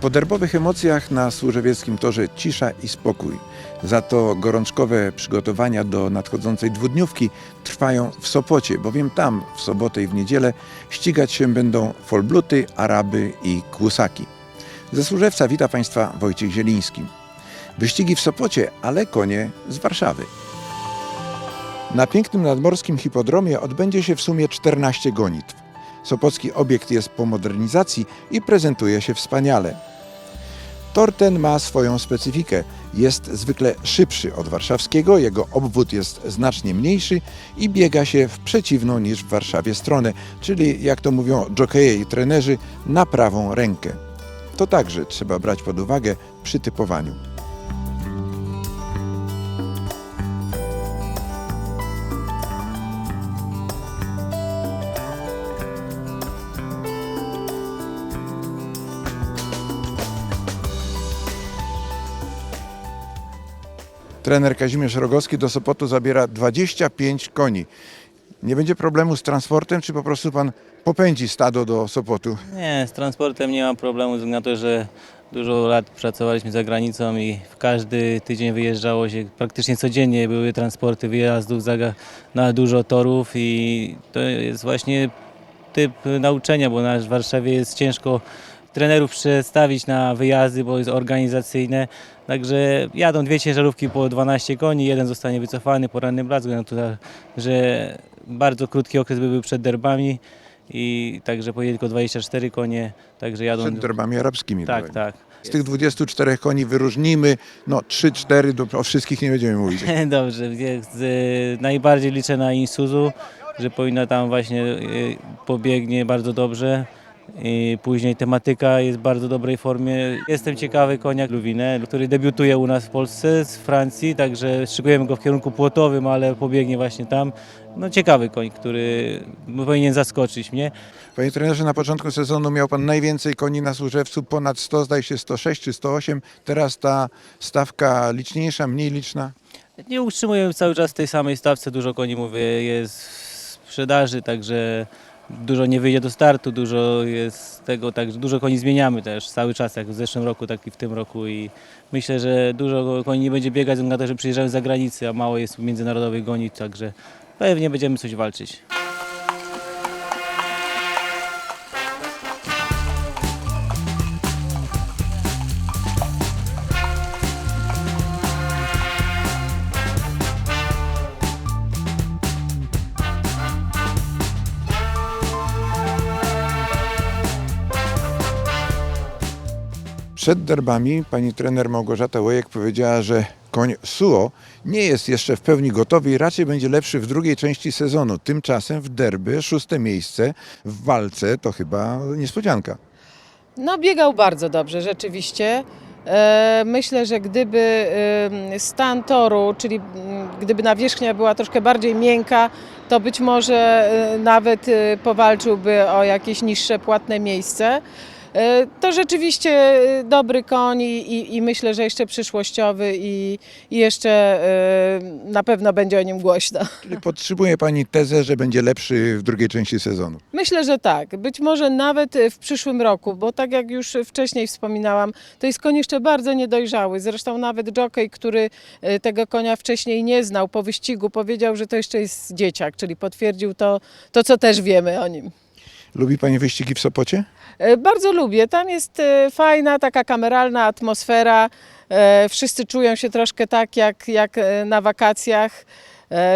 Po derbowych emocjach na Służewieckim Torze cisza i spokój. Za to gorączkowe przygotowania do nadchodzącej dwudniówki trwają w Sopocie, bowiem tam w sobotę i w niedzielę ścigać się będą folbluty, araby i kłusaki. Ze Służewca wita Państwa Wojciech Zieliński. Wyścigi w Sopocie, ale konie z Warszawy. Na pięknym nadmorskim hipodromie odbędzie się w sumie 14 gonitw. Sopocki obiekt jest po modernizacji i prezentuje się wspaniale. Tor ten ma swoją specyfikę. Jest zwykle szybszy od warszawskiego, jego obwód jest znacznie mniejszy i biega się w przeciwną niż w Warszawie stronę, czyli jak to mówią jokeje i trenerzy, na prawą rękę. To także trzeba brać pod uwagę przy typowaniu. Trener Kazimierz Rogowski do Sopotu zabiera 25 koni. Nie będzie problemu z transportem, czy po prostu pan popędzi stado do Sopotu? Nie, z transportem nie mam problemu, ze na to, że dużo lat pracowaliśmy za granicą i w każdy tydzień wyjeżdżało się, praktycznie codziennie były transporty wyjazdów na dużo torów i to jest właśnie typ nauczenia, bo na w Warszawie jest ciężko trenerów przestawić na wyjazdy, bo jest organizacyjne. Także jadą dwie ciężarówki po 12 koni, jeden zostanie wycofany po rannym blask, no że bardzo krótki okres by był przed derbami i także pojęli tylko 24 konie, także jadą... Przed derbami arabskimi. Tak, tak. Z tych 24 koni wyróżnijmy, no 3-4, do- o wszystkich nie będziemy mówić. Dobrze, e, najbardziej liczę na Insuzu, że powinna tam właśnie e, pobiegnie bardzo dobrze. I później tematyka jest w bardzo dobrej formie. Jestem ciekawy konia Luwinę, który debiutuje u nas w Polsce z Francji, także szykujemy go w kierunku płotowym, ale pobiegnie właśnie tam. No ciekawy koń, który powinien zaskoczyć mnie. Panie trenerze, na początku sezonu miał pan najwięcej koni na Służewcu, ponad 100, zdaje się 106 czy 108. Teraz ta stawka liczniejsza, mniej liczna. Nie utrzymujemy cały czas w tej samej stawce, dużo koni mówię jest w sprzedaży, także dużo nie wyjdzie do startu, dużo jest tego, także dużo koni zmieniamy też cały czas, jak w zeszłym roku, tak i w tym roku i myślę, że dużo koni nie będzie biegać, ze względu na to, że przyjeżdżają z zagranicy, a mało jest międzynarodowych goni, także pewnie będziemy coś walczyć. Przed derbami pani trener Małgorzata Łojek powiedziała, że koń Suo nie jest jeszcze w pełni gotowy i raczej będzie lepszy w drugiej części sezonu. Tymczasem w derby szóste miejsce w walce to chyba niespodzianka. No biegał bardzo dobrze, rzeczywiście. E, Myślę, że gdyby em, stan toru, czyli gdyby nawierzchnia była troszkę bardziej miękka, to być może e, nawet e, powalczyłby o jakieś niższe płatne miejsce. E, To rzeczywiście e, dobry koń i, i, i myślę, że jeszcze przyszłościowy i, i jeszcze e, na pewno będzie o nim głośno. Czyli podtrzymuje pani tezę, że będzie lepszy w drugiej części sezonu. Myślę, że tak. Być może nawet w przyszłym roku, bo tak jak już wcześniej wspominałam, to jest koń jeszcze bardzo niedojrzały. Zresztą nawet jockey, który tego konia wcześniej nie znał po wyścigu, powiedział, że to jeszcze jest dzieciak, czyli potwierdził to, to co też wiemy o nim. Lubi pani wyścigi w Sopocie? E, Bardzo lubię. Tam jest e, fajna, taka kameralna atmosfera. E, Wszyscy czują się troszkę tak jak, jak na wakacjach.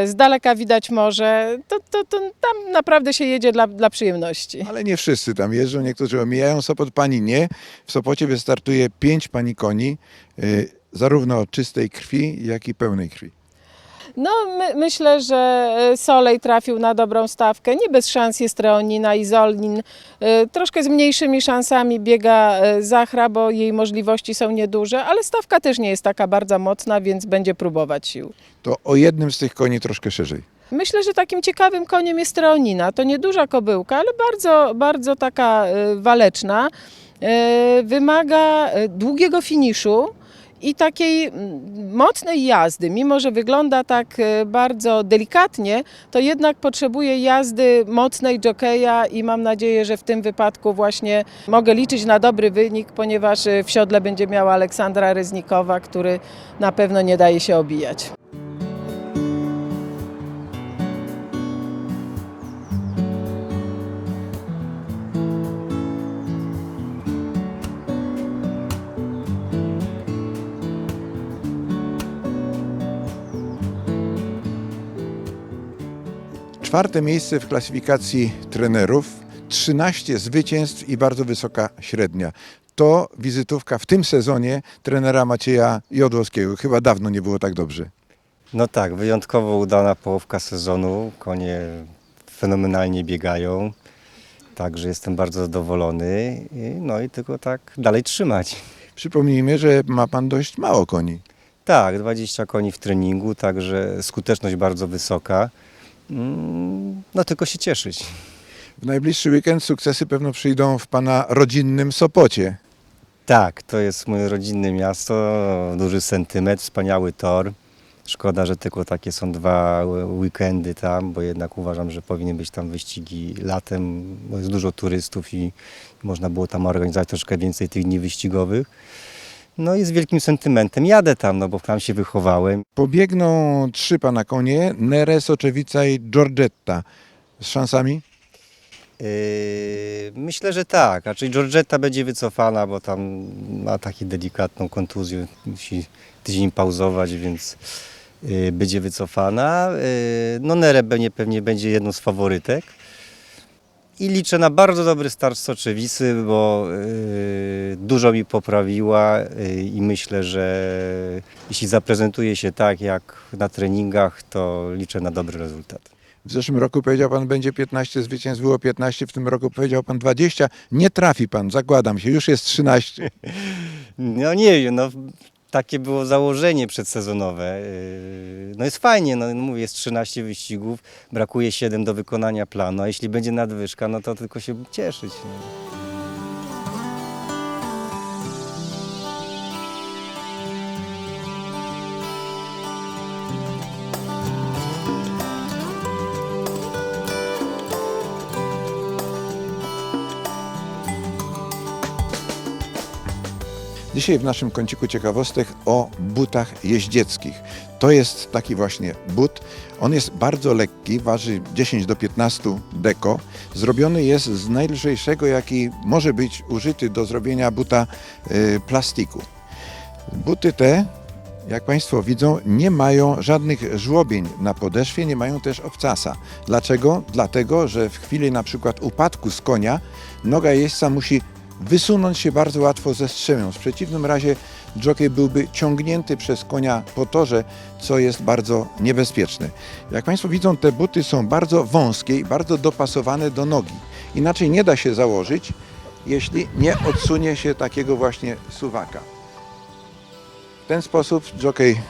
Z daleka widać morze. To, to, to tam naprawdę się jedzie dla, dla przyjemności. Ale nie wszyscy tam jeżdżą, niektórzy omijają Sopot, pani nie. W Sopocie wystartuje pięć pani koni, zarówno czystej krwi, jak i pełnej krwi. No, my, myślę, że e, Solej trafił na dobrą stawkę. Nie bez szans jest Reonina i Zolnin. E, Troszkę z mniejszymi szansami biega e, Zachra, bo jej możliwości są nieduże, ale stawka też nie jest taka bardzo mocna, więc będzie próbować sił. To o jednym z tych koni troszkę szerzej. Myślę, że takim ciekawym koniem jest Reonina. To nieduża kobyłka, ale bardzo, bardzo taka waleczna. Wymaga długiego finiszu i takiej mm, mocnej jazdy, mimo że wygląda tak e, bardzo delikatnie, to jednak potrzebuje jazdy mocnej jokeja i mam nadzieję, że w tym wypadku właśnie mogę liczyć na dobry wynik, ponieważ e, w siodle będzie miała Aleksandra Reznikowa, który na pewno nie daje się obijać. Czwarte miejsce w klasyfikacji trenerów, 13 zwycięstw i bardzo wysoka średnia. To wizytówka w tym sezonie trenera Macieja Jodłowskiego. Chyba dawno nie było tak dobrze. No tak, wyjątkowo udana połówka sezonu. Konie fenomenalnie biegają. Także jestem bardzo zadowolony. No i tylko tak dalej trzymać. Przypomnijmy, że ma pan dość mało koni. Tak, 20 koni w treningu, także skuteczność bardzo wysoka. Mm, No tylko się cieszyć. W najbliższy weekend sukcesy pewno przyjdą w pana rodzinnym Sopocie. Tak, to jest moje rodzinne miasto, duży sentyment, wspaniały tor. Szkoda, że tylko takie są dwa weekendy tam, bo jednak uważam, że powinny być tam wyścigi latem, bo jest dużo turystów i można było tam organizować troszkę więcej tych dni wyścigowych. No i z wielkim sentymentem jadę tam, no bo tam się wychowałem. Pobiegną trzy pana konie, Neres, Oczewica i Giorgetta. Z szansami? Yy, myślę, że tak. Raczej Georgetta będzie wycofana, bo tam ma taką delikatną kontuzję, musi tydzień pauzować, więc yy, będzie wycofana. Yy, no Nere pewnie, pewnie będzie jedną z faworytek. I liczę na bardzo dobry start Soczewicy, bo yy, dużo mi poprawiła yy, i myślę, że jeśli zaprezentuje się tak jak na treningach, to liczę na dobry rezultat. W zeszłym roku powiedział pan, będzie 15 zwycięstw, było 15, w tym roku powiedział pan 20. Nie trafi pan, zakładam się, już jest 13. No nie wiem, no takie było założenie przedsezonowe. Yy, No jest fajnie, no mówię, jest 13 wyścigów, brakuje 7 do wykonania planu, a jeśli będzie nadwyżka, no to tylko się cieszyć. Dzisiaj w naszym kąciku ciekawostek o butach jeździeckich. To jest taki właśnie but. On jest bardzo lekki, waży 10 do 15 deko. Zrobiony jest z najlżejszego, jaki może być użyty do zrobienia buta y, plastiku. Buty te, jak Państwo widzą, nie mają żadnych żłobień na podeszwie, nie mają też obcasa. Dlaczego? Dlatego, że w chwili na przykład upadku z konia noga jeźdźca musi wysunąć się bardzo łatwo ze strzemią. W przeciwnym razie jockey byłby ciągnięty przez konia po torze, co jest bardzo niebezpieczne. Jak Państwo widzą, te buty są bardzo wąskie i bardzo dopasowane do nogi. Inaczej nie da się założyć, jeśli nie odsunie się takiego właśnie suwaka. W ten sposób jockey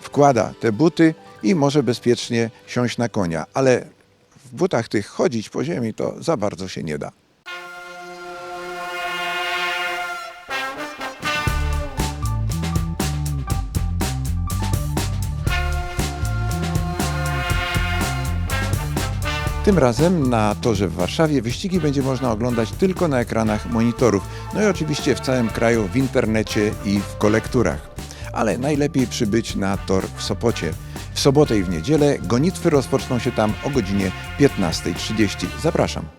wkłada te buty i może bezpiecznie siąść na konia, ale w butach tych chodzić po ziemi to za bardzo się nie da. Tym razem na torze w Warszawie wyścigi będzie można oglądać tylko na ekranach monitorów, no i oczywiście w całym kraju w internecie i w kolekturach. Ale najlepiej przybyć na tor w Sopocie. W sobotę i w niedzielę gonitwy rozpoczną się tam o godzinie 15.30. Zapraszam.